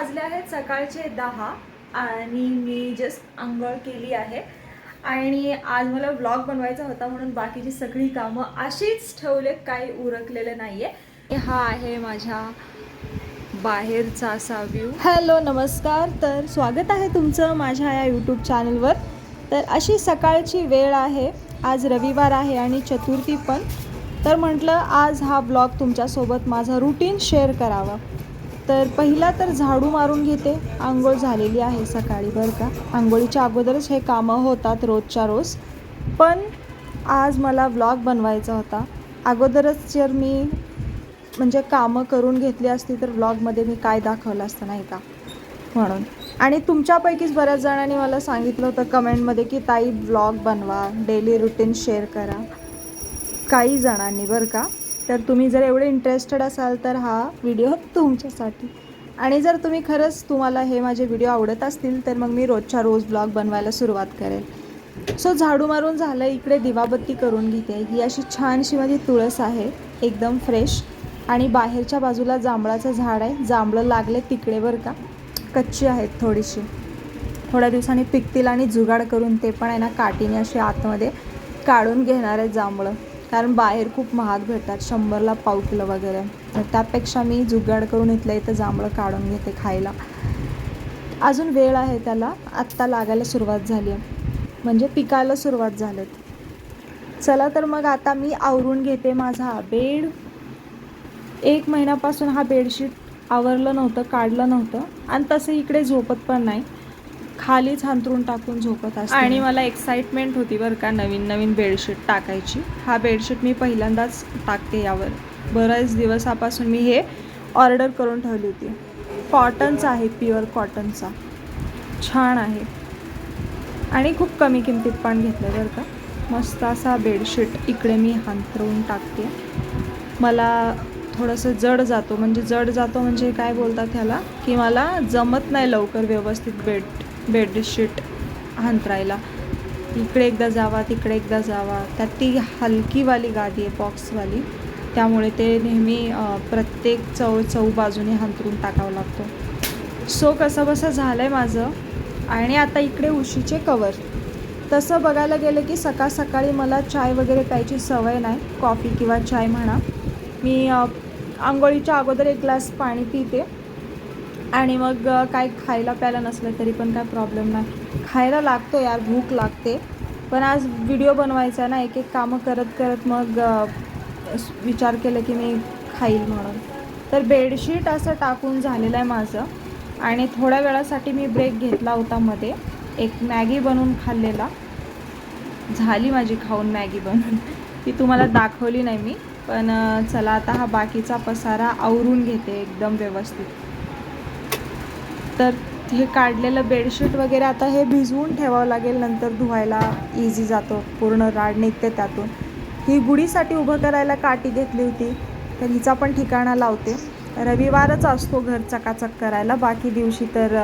वाजले आहेत सकाळचे दहा आणि मी जस्ट आंघोळ केली आहे. आणि आज मला व्लॉग बनवायचा होता म्हणून बाकीची सगळी कामं अशीच ठेवले काही उरकलेलं नाही आहे हा आहे माझ्या बाहेरचा असा व्ह्यू हॅलो नमस्कार. तर स्वागत आहे तुमचं माझ्या या यूट्यूब चॅनलवर तर अशी सकाळची वेळ आहे. आज रविवार आहे आणि चतुर्थी पण. तर म्हटलं आज हा ब्लॉग तुमच्यासोबत माझा रुटीन शेअर करावा. तर पहिला तर झाडू मारून घेते. आंघोळ झालेली आहे सकाळी बरं का? आंघोळीच्या अगोदरच हे कामं होतात रोजच्या रोज. पण आज मला व्लॉग बनवायचा होता. अगोदरच जर मी म्हणजे कामं करून घेतली असती तर व्लॉगमध्ये मी काय दाखवलं असतं नाही का? म्हणून. आणि तुमच्यापैकीच बऱ्याच जणांनी मला सांगितलं होतं कमेंटमध्ये की ताई ब्लॉग बनवा डेली रुटीन शेअर करा. काही जणांनी बरं का? तर तुम्ही जर एवढे इंटरेस्टेड असाल तर हा व्हिडिओ तुमच्यासाठी. आणि जर तुम्ही खरंच तुम्हाला हे माझे व्हिडिओ आवडत असतील तर मग मी रोजच्या रोज ब्लॉग बनवायला सुरुवात करेल. सो झाडू मारून झालं इकडे दिवाबत्ती करून घेते. ही अशी छानशी माझी तुळस आहे एकदम फ्रेश आणि बाहेरच्या बाजूला जांभळाचं झाड आहे. जांभळं लागले तिकडे बरं का. कच्ची आहेत थोडीशी. थोड्या दिवसांनी पिकतील आणि जुगाड करून ते पण आहे ना काठीने अशी आतमध्ये काढून घेणार आहे जांभळं. कारण बाहेर खूप महाग भेटतात शंभरला पाव किलो वगैरे. तर त्यापेक्षा मी जुगाड करून इथल्या इथं जांभळं काढून घेते खायला. अजून वेळ आहे त्याला. आत्ता लागायला सुरुवात झाली आहे. म्हणजे पिकायला सुरुवात झालेत. चला तर मग आता मी आवरून घेते माझा हा बेड. एक महिन्यापासून हा बेडशीट आवरलं नव्हतं काढलं नव्हतं. आणि तसं इकडे झोपत पण नाही. खालीच हांतरून टाकून झोपत असते. आणि मला एक्साइटमेंट होती बरं का नवीन नवीन बेडशीट टाकायची. हा बेडशीट मी पहिल्यांदाच टाकते यावर. बऱ्याच दिवसापासून मी हे ऑर्डर करून ठेवली होती. कॉटनचा आहे प्युअर कॉटनचा छान आहे. आणि खूप कमी किमतीत पण घेतलं बरं का. मस्त असा बेडशीट इकडे मी हांतरून टाकते. मला थोडंसं जड जातो म्हणजे जड जातो म्हणजे काय बोलतात ह्याला? की मला जमत नाही लवकर व्यवस्थित बेड बेडशीट हांतरायला. इकडे एकदा जावा तिकडे एकदा जावा. त्यात ती हलकीवाली गादी आहे बॉक्सवाली त्यामुळे ते नेहमी प्रत्येक चौ चौ बाजूने हंतरून टाकावं लागतो. सो कसं बसं झालं आहे माझं. आणि आता इकडे उशीचे कवर तसं बघायला गेलं की सकाळ सकाळी मला चाय वगैरे प्यायची सवय नाही. कॉफी किंवा चाय म्हणा. मी आंघोळीच्या अगोदर एक ग्लास पाणी पिते. आणि मग काय खायला प्यायला नसलं तरी पण काय प्रॉब्लेम नाही. खायला लागतो यार भूक लागते. पण आज व्हिडिओ बनवायचा ना एक एक कामं करत करत मग विचार केला की मी खाईल म्हणून. तर बेडशीट असं टाकून झालेलं आहे माझं. आणि थोड्या वेळासाठी मी ब्रेक घेतला होता मध्ये. एक मॅगी बनवून खाल्लेला. झाली माझी खाऊन मॅगी बनवून. ती तुम्हाला दाखवली नाही मी. पण चला आता हा बाकीचा पसारा आवरून घेते एकदम व्यवस्थित. तर हे काढलेलं बेडशीट वगैरे आता हे भिजवून ठेवावं लागेल नंतर धुवायला इझी जातो. पूर्ण राड निघते त्यातून. ही गुढीसाठी उभं करायला काठी घेतली होती. तर हिचा पण ठिकाणा लावते. रविवारच असतो घर चकाचक करायला. बाकी दिवशी तर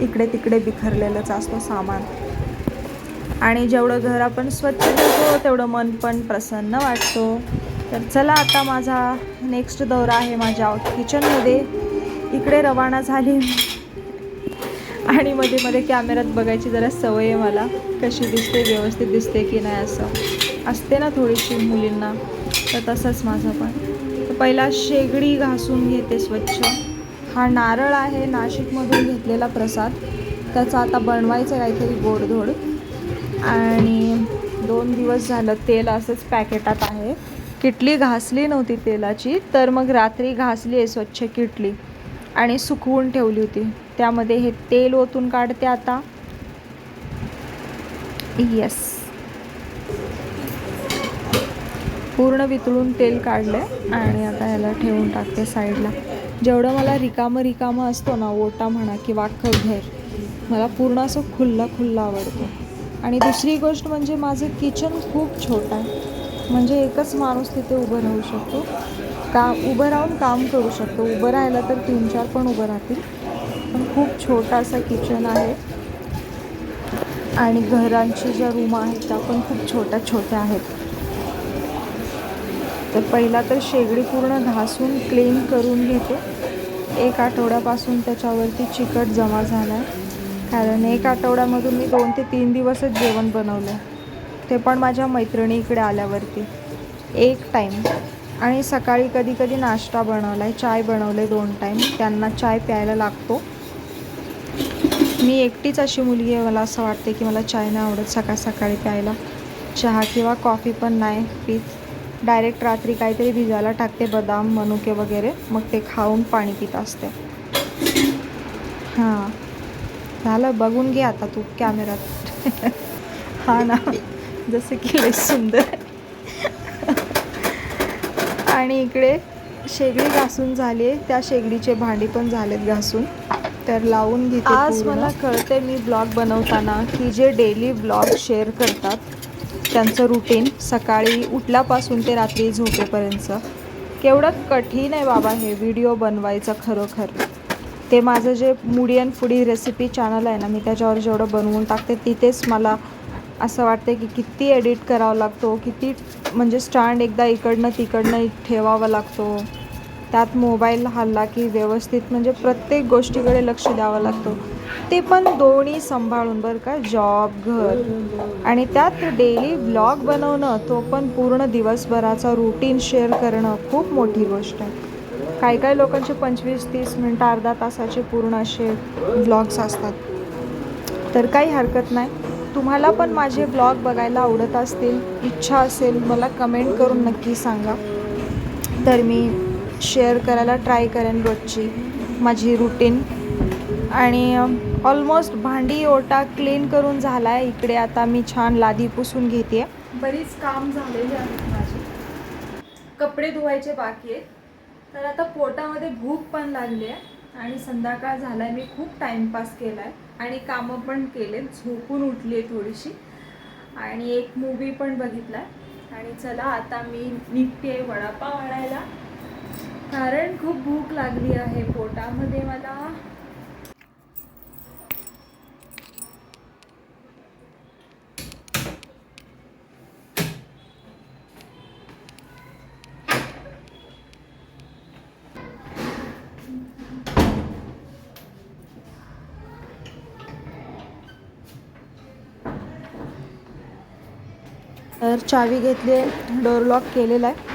इकडे तिकडे बिखरलेलंच असतो सामान. आणि जेवढं घर आपण स्वच्छ ठेवतो तेवढं मन पण प्रसन्न वाटतो. तर चला आता माझा नेक्स्ट दौरा आहे माझ्या किचनमध्ये इकडे रवाना झाली. आणि मध्ये मध्ये कॅमेऱ्यात बघायची जरा सवय आहे मला कशी दिसते व्यवस्थित दिसते की नाही असं. असते ना थोडीशी मुलींना तर तसंच माझं पण. तर पहिला शेगडी घासून घेते स्वच्छ. हा नारळ आहे नाशिकमधून घेतलेला प्रसाद. त्याचा आता बनवायचं काहीतरी गोडधोड. आणि दोन दिवस झालं तेल असंच पॅकेटात आहे. किटली घासली नव्हती तेलाची तर मग रात्री घासली आहे स्वच्छ किटली. आणि सुकवून ठेवली होती. त्यामध्ये हे तेल ओतून काढते आता. येस पूर्ण वितळून तेल काढलं आणि आता ह्याला ठेवून टाकते साईडला. जेवढं मला रिकामं रिकामं असतो ना ओटा म्हणा किंवा अख्खं घर मला पूर्ण असं खुल्ला खुल्ला आवडतो. आणि दुसरी गोष्ट म्हणजे माझं किचन खूप छोटं आहे. म्हणजे एकच माणूस तिथे उभं राहू शकतो. का उभं राहून काम करू शकतो. उभं राहिलं तर तीन चार पण उभं राहतील. पण खूप छोटासा किचन आहे. आणि घरांची ज्या रूम आहेत त्या पण खूप छोट्या छोट्या आहेत. तर पहिला तर शेगडी पूर्ण घासून क्लीन करून घेते. एक आठवड्यापासून त्याच्यावरती चिकट जमा झाला आहे कारण एक आठवड्यामधून मी दोन ते तीन दिवसच जेवण बनवलं ते पण माझ्या मैत्रिणी इकडे आल्यावरती. एक टाईम आणि सकाळी कधी कधी नाश्ता बनवला आहे चाय बनवले दोन टाईम त्यांना चाय प्यायला लागतो. मी एकटीच अशी मुलगी आहे. मला असं वाटते की मला चाय नाही आवडत सकाळ सकाळी प्यायला. चहा किंवा कॉफी पण नाही पीत. डायरेक्ट रात्री काहीतरी भिजायला टाकते बदाम मनुके वगैरे. मग ते खाऊन पाणी पित असते. हां. झालं बघून घे आता तू कॅमेऱ्यात. हा ना. जसं की लय सुंदर आणि इकडे शेगडी घासून झाली आहे. त्या शेगडीचे भांडी पण झालेत घासून. तर लावून घेते आज मला कळते मी ब्लॉग बनवताना की जे डेली ब्लॉग शेअर करतात त्यांचं रुटीन सकाळी उठल्यापासून ते रात्री झोपेपर्यंत केवढं कठीण आहे बाबा हे व्हिडिओ बनवायचं खरोखर. ते माझं जे मुडी अँड फुडी रेसिपी चॅनल आहे ना मी त्याच्यावर जेवढं बनवून टाकते तिथेच मला असं वाटते की किती एडिट करावा लागतो किती म्हणजे स्टँड एकदा इकडनं तिकडनं ठेवावा लागतो. त्यात मोबाईल हल्ला की व्यवस्थित म्हणजे प्रत्येक गोष्टीकडे लक्ष द्यावं लागतं. ते पण दोन्ही सांभाळून बरं का. जॉब घर. आणि त्यात डेली ब्लॉग बनवणं तो पण पूर्ण दिवसभराचा रुटीन शेअर करणं खूप मोठी गोष्ट आहे. काही काही लोकांचे पंचवीस तीस मिनटं अर्धा तासाचे पूर्ण असे ब्लॉग्स असतात. तर काही हरकत नाही. तुम्हाला पण माझे ब्लॉग बघायला आवडत असतील इच्छा असेल मला कमेंट करून नक्की सांगा. तर मी शेअर करायला ट्राय करेन रोजची माझी रुटीन आणि ऑलमोस्ट भांडी ओटा क्लीन करून झाला आहे इकडे आता मी छान लादी पुसून घेते बरीच काम झालेली आहेत माझी. कपडे धुवायचे बाकी आहेत. तर आता पोटामध्ये भूक पण लागली आहे आणि संध्याकाळ झाला आहे मी खूप टाईमपास केला आहे आणि कामं पण केले झोपून उठली आहे थोडीशी. आणि एक मूवी पण बघितला आणि चला आता मी निघते वडापाव आणायला. कारण खूप भूक लागली आहे पोटामध्ये मला. तर चावी घेतली आहे. डोर लॉक केलेला आहे.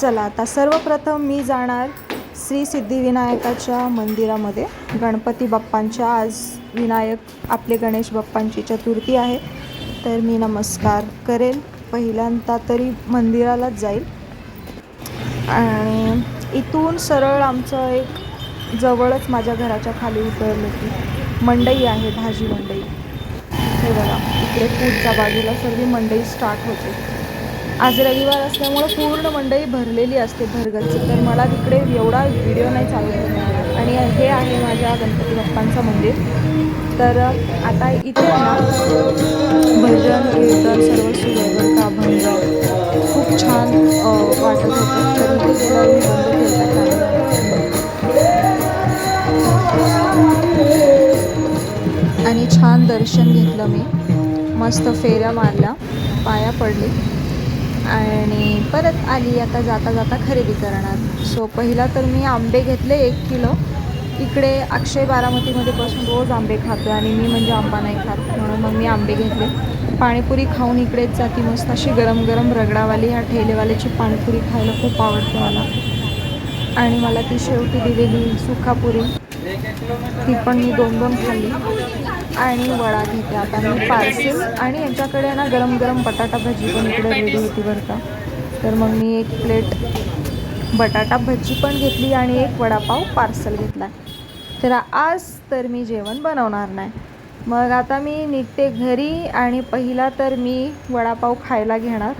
चला आता सर्वप्रथम मी जाणार श्री सिद्धिविनायकाच्या मंदिरामध्ये. गणपती बाप्पांच्या आज विनायक आपले गणेश बाप्पांची चतुर्थी आहे. तर मी नमस्कार करेल. पहिल्यांदा तरी मंदिरालाच जाईल. आणि इथून सरळ आमचं एक जवळच माझ्या घराच्या खाली उतरलं की मंडई आहे भाजी मंडई. हे बघा इकडे पुढच्या बाजूला सर्व मंडई स्टार्ट होते. आज रविवार असल्यामुळं पूर्ण मंडई भरलेली असते भरगच्ची तर मला तिकडे एवढा व्हिडिओ नाही चालू आणि हे आहे माझ्या गणपती बाप्पांचं मंदिर. तर आता इथे ना भजन कीर्तन सर्व सुरू का खूप छान वाटत होतं. तर इथे गेल्यावर मी बंद केलं आणि छान दर्शन घेतलं मी. मस्त फेऱ्या मारल्या. पाया पडले. आणि परत आली आता जाता जाता खरेदी करणार. सो पहिला तर मी आंबे घेतले एक किलो. इकडे अक्षय बारामतीमध्ये बसून रोज आंबे खातो आणि मी म्हणजे आंबा नाही खात म्हणून मग मी आंबे घेतले. पाणीपुरी खाऊन इकडेच जाती मस्त अशी गरम गरम रगडावाली ह्या ठेलेवाल्याची पाणीपुरी खायला खूप आवडते मला. आणि मला ती शेवटी दिलेली सुखापुरी. ती पण मी दोन दोन खाल्ली. आणि वडा घेते आता मी पार्सल आणि यांच्याकडे ना गरम गरम बटाटा भजी पण इकडे रेडी होती बरं का. तर मग मी एक प्लेट बटाटा भजी पण घेतली आणि एक वडापाव पार्सल घेतला तर आज तर मी जेवण बनवणार नाही. मग आता मी निघते घरी आणि पहिला तर मी वडापाव खायला घेणार.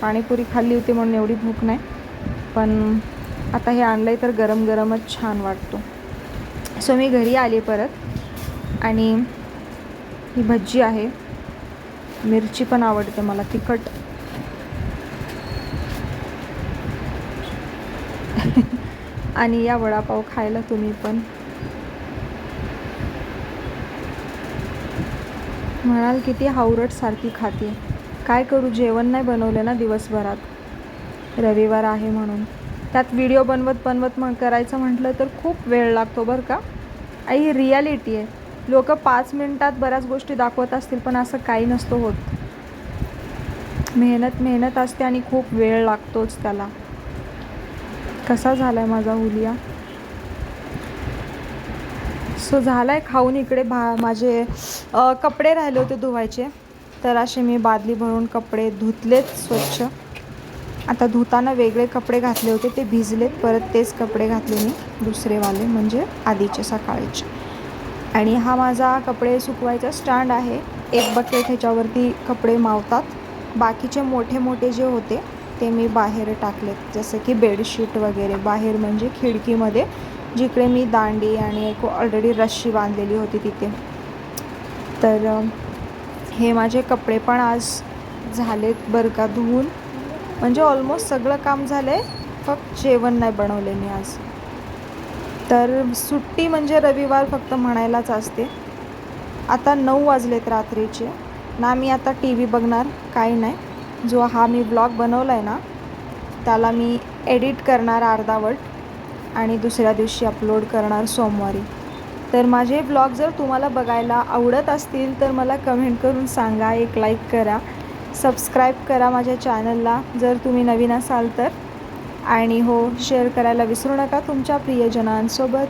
पाणीपुरी खाल्ली होती म्हणून एवढी भूक नाही. पण आता हे आणलं आहे तर गरम गरमच छान वाटतो. सो मी घरी आले परत. आणि ही भज्जी आहे. मिरची पण आवडते मला तिखट. आणि या वडापाव खायला तुम्ही पण. म्हणाल किती हावरट सारखी खाते. काय करू जेवण नाही बनवलं ना दिवसभरात. रविवार आहे म्हणून. त्यात व्हिडिओ बनवत बनवत मग करायचं म्हटलं तर खूप वेळ लागतो बरं का. आई ही रियालिटी आहे. लोक पाच मिनटात बऱ्याच गोष्टी दाखवत असतील पण असं काही नसतं होत. मेहनत मेहनत असते आणि खूप वेळ लागतोच त्याला. कसा झाला आहे माझा हुलिया? सो झाला आहे खाऊन इकडे भा माझे कपडे राहिले होते धुवायचे. तर असे मी बादली भरून कपडे धुतलेत स्वच्छ. आता धुताना वेगळे कपडे घातले होते ते भिजलेत. परत तेच कपडे घातले मी दुसरेवाले म्हणजे आधीचे सकाळीचे. आणि हा माझा कपडे सुकवायचा स्टँड आहे. एक बकेट ह्याच्यावरती कपडे मावतात. बाकीचे मोठे मोठे जे होते ते मी बाहेर टाकलेत. जसं की बेडशीट वगैरे. बाहेर म्हणजे खिडकीमध्ये जिकडे मी दांडी आणि एक ऑलरेडी रश्शी बांधलेली होती तिथे. तर हे माझे कपडे पण आज झालेत बरं का धुवून. म्हणजे ऑलमोस्ट सगळं काम झालं आहे फक्त जेवण नाही बनवले मी आज. तर सुट्टी म्हणजे रविवार फक्त म्हणायलाच असते. आता नऊ वाजलेत रात्रीचे. ना मी आता टी व्ही बघणार काही नाही. जो हा मी ब्लॉग बनवला आहे ना त्याला मी एडिट करणार अर्धावट आणि दुसऱ्या दिवशी अपलोड करणार सोमवारी. तर माझे ब्लॉग जर तुम्हाला बघायला आवडत असतील तर मला कमेंट करून सांगा एक लाईक करा. सबस्क्राईब करा माझ्या चॅनलला जर तुम्ही नवीन असाल तर. आणि हो शेअर करायला विसरू नका तुमच्या प्रियजनांसोबत.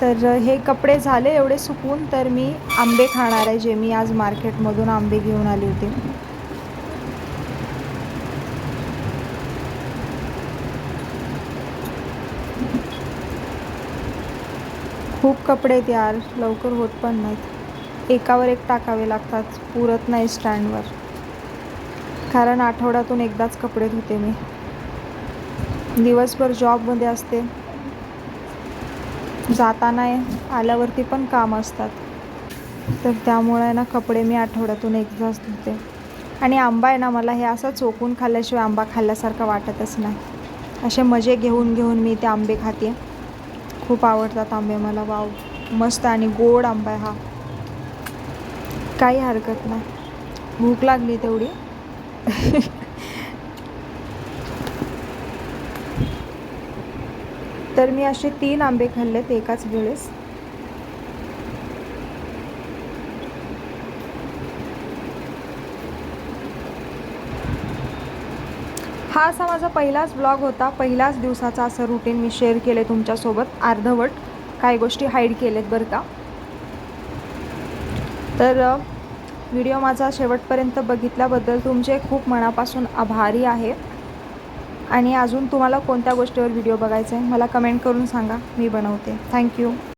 तर हे कपडे झाले एवढे सुकून तर मी आंबे खाणार आहे जे मी आज मार्केटमधून आंबे घेऊन आले होते. खूप कपडे आहेत यार लवकर होत पण नाहीत. एकावर एक टाकावे लागतात पुरत नाही स्टँडवर. कारण आठवड्यातून एकदाच कपडे धुते मी. दिवसभर जॉबमध्ये असते. जाताना आल्यावरती पण काम असतात. तर त्यामुळे ना कपडे मी आठवड्यातून एकदाच धुते. आणि आंबा आहे ना मला हे असं चोकून खाल्ल्याशिवाय आंबा खाल्ल्यासारखं वाटतच नाही. असे मजे घेऊन घेऊन मी ते आंबे खाते. खूप आवडतात आंबे मला. वाव मस्त आणि गोड आंबा आहे हा. काही हरकत नाही. भूक लागली तेवढी. तर मी असे तीन आंबे खाल्लेत एकाच वेळेस. हा असा माझा पहिलाच ब्लॉग होता. पहिल्याच दिवसाचा असं रुटीन मी शेअर केले तुमच्यासोबत. अर्धवट काही गोष्टी हाईड केलेत बरं का. तर व्हिडिओ माझा शेवटपर्यंत बघितल्याबद्दल तुमचे खूप मनापासून आभारी आहे. आणि अजून तुम्हाला कोणत्या गोष्टीवर व्हिडिओ बघायचा आहे मला कमेंट करून सांगा मी बनवते. थँक्यू